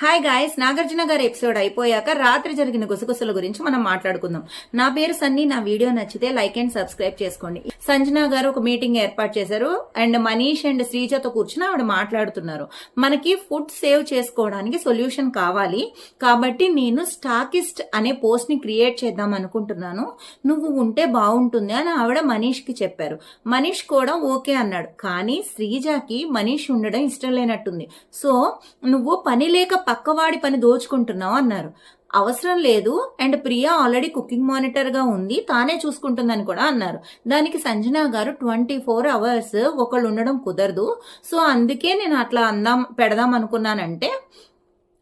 Hi guys Nagarjuna గారి episode అయిపోయాక రాత్రి జరిగిన గుసగుసల గురించి మనం మాట్లాడుకుందాం. నా పేరు సన్ని నా వీడియో నచ్చితే లైక్ అండ్ సబ్స్క్రైబ్ చేసుకోండి. సంజన గారు ఒక మీటింగ్ ఏర్పాటు చేశారు. అండ్ మనీష్ అండ్ శ్రీజతో కూర్చుని ఆవిడ మాట్లాడుతున్నారు. మనకి ఫుడ్ సేవ్ చేసుకోవడానికి సొల్యూషన్ కావాలి. కాబట్టి నేను స్టాకిస్ట్ అనే పోస్ట్ని క్రియేట్ చేద్దాం అనుకుంటున్నాను. నువ్వు ఉంటే బాగుంటుంది అని ఆవిడ మనీష్కి చెప్పారు. మనీష్ కూడా ఓకే అన్నాడు. కానీ శ్రీజకి మనీష్ ఉండడం ఇష్టం లేనట్టుంది. సో నువ్వు పని లేక పక్కవాడి పని దోచుకుంటున్నావు అన్నారు. అవసరం లేదు. అండ్ ప్రియా ఆల్రెడీ కుకింగ్ మానిటర్గా ఉంది. తానే చూసుకుంటుందని కూడా అన్నారు. దానికి సంజన గారు ట్వంటీ ఫోర్ అవర్స్ ఒకళ్ళు ఉండడం కుదరదు. సో అందుకే నేను అట్లా అందాం పెడదాం అనుకున్నానంటే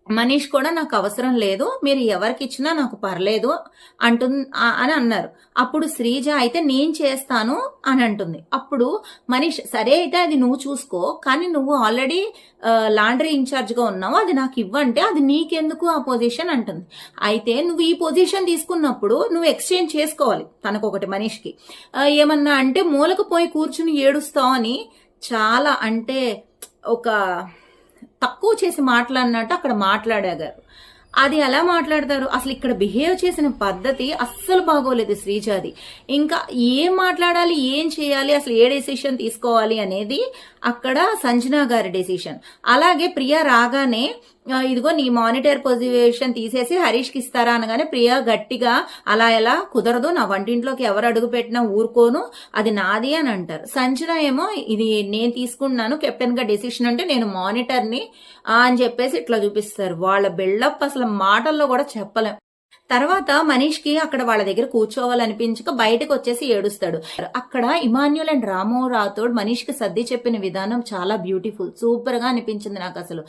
మనీష్ కూడా నాకు అవసరం లేదు మీరు ఎవరికి ఇచ్చినా నాకు పర్లేదు అంటు అని అన్నారు. అప్పుడు శ్రీజ అయితే నేను చేస్తాను అని అంటుంది. అప్పుడు మనీష్ సరే అయితే అది నువ్వు చూసుకో కానీ నువ్వు ఆల్రెడీ లాండ్రీ ఇన్ఛార్జ్గా ఉన్నావు అది నాకు ఇవ్వంటే అది నీకెందుకు ఆ పొజిషన్ అంటుంది. అయితే నువ్వు ఈ పొజిషన్ తీసుకున్నప్పుడు నువ్వు ఎక్స్చేంజ్ చేసుకోవాలి తనకు ఒకటి మనీష్కి ఏమన్నా అంటే మూలకు పోయి కూర్చుని ఏడుస్తావు అని చాలా అంటే ఒక తక్కువ చేసి మాట్లాడినట్టు అక్కడ మాట్లాడాగారు. అది ఎలా మాట్లాడతారు? అసలు ఇక్కడ బిహేవ్ చేసిన పద్ధతి అస్సలు బాగోలేదు శ్రీజాది. ఇంకా ఏం మాట్లాడాలి? ఏం చేయాలి? అసలు ఏ డెసిషన్ తీసుకోవాలి అనేది అక్కడ సంజనా గారి డెసిషన్ అలాగే ప్రియా రాగానే ఇదిగో నీ మానిటర్ పొజిషన్ తీసేసి హరీష్కి ఇస్తారా అనగానే ప్రియ గట్టిగా అలా ఎలా? కుదరదు నా వంటింట్లోకి ఎవరు అడుగు పెట్టినా ఊరుకోను అది నాది అని అంటారు. సంచన ఏమో ఇది నేను తీసుకున్నాను కెప్టెన్గా డెసిషన్ అంటే నేను మానిటర్ని అని చెప్పేసి ఇట్లా చూపిస్తారు. వాళ్ళ బిల్డప్ అసలు మాటల్లో కూడా చెప్పలేం. తర్వాత మనీష్కి అక్కడ వాళ్ళ దగ్గర కూర్చోవాలనిపించక బయటకు వచ్చేసి ఏడుస్తాడు. అక్కడ ఇమాన్యుల్ అండ్ రామో రాథోడ్ మనీష్కి సర్ది చెప్పిన విధానం చాలా బ్యూటిఫుల్ సూపర్గా అనిపించింది నాకు అసలు.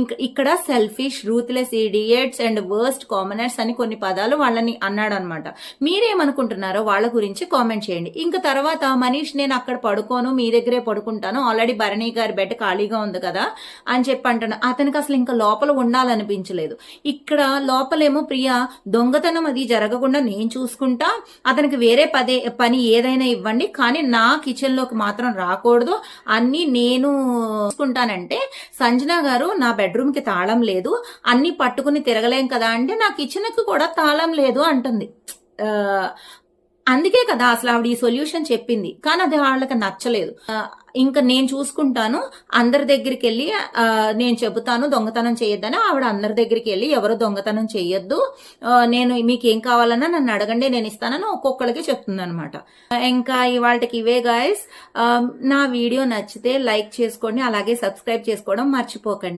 ఇంకా ఇక్కడ selfish ruthless idiots and worst commoners అని కొన్ని పదాలు వాళ్ళని అన్నాడు అనమాట మీరేమనుకుంటున్నారో వాళ్ళ గురించి కామెంట్ చేయండి. ఇంకా తర్వాత మనీష్ నేను అక్కడ పడుకోను మీ దగ్గరే పడుకుంటాను ఆల్రెడీ భరణి గారి బెడ్ ఖాళీగా ఉంది కదా అని చెప్పి అంటాను అతనికి అసలు ఇంకా లోపల ఉండాలనిపించలేదు. ఇక్కడ లోపలేమో ప్రియా దొంగతనం అది జరగకుండా నేను చూసుకుంటా అతనికి వేరే పదే పని ఏదైనా ఇవ్వండి కానీ నా కిచెన్లోకి మాత్రం రాకూడదు. అన్ని నేను చూసుకుంటానంటే సంజన గారు నా బెడ్రూమ్కి తాళం లేదు అన్ని పట్టుకుని తిరగలేం కదా అంటే నా కిచెన్కి కూడా తాళం లేదు అంటుంది. అందుకే కదా అసలు ఆవిడ ఈ సొల్యూషన్ చెప్పింది. కానీ అది వాళ్ళకి నచ్చలేదు. ఇంకా నేను చూసుకుంటాను అందరి దగ్గరికి వెళ్ళి నేను చెబుతాను దొంగతనం చేయొద్దని ఆవిడ అందరి దగ్గరికి వెళ్ళి ఎవరు దొంగతనం చేయొద్దు. నేను మీకు ఏం కావాలన్నా నన్ను అడగండి నేను ఇస్తానని ఒక్కొక్కరికి చెప్తుంది అనమాట ఇంకా ఇవాళకి ఇవే గాయస్ నా వీడియో నచ్చితే లైక్ చేసుకోండి అలాగే సబ్స్క్రైబ్ చేసుకోవడం మర్చిపోకండి.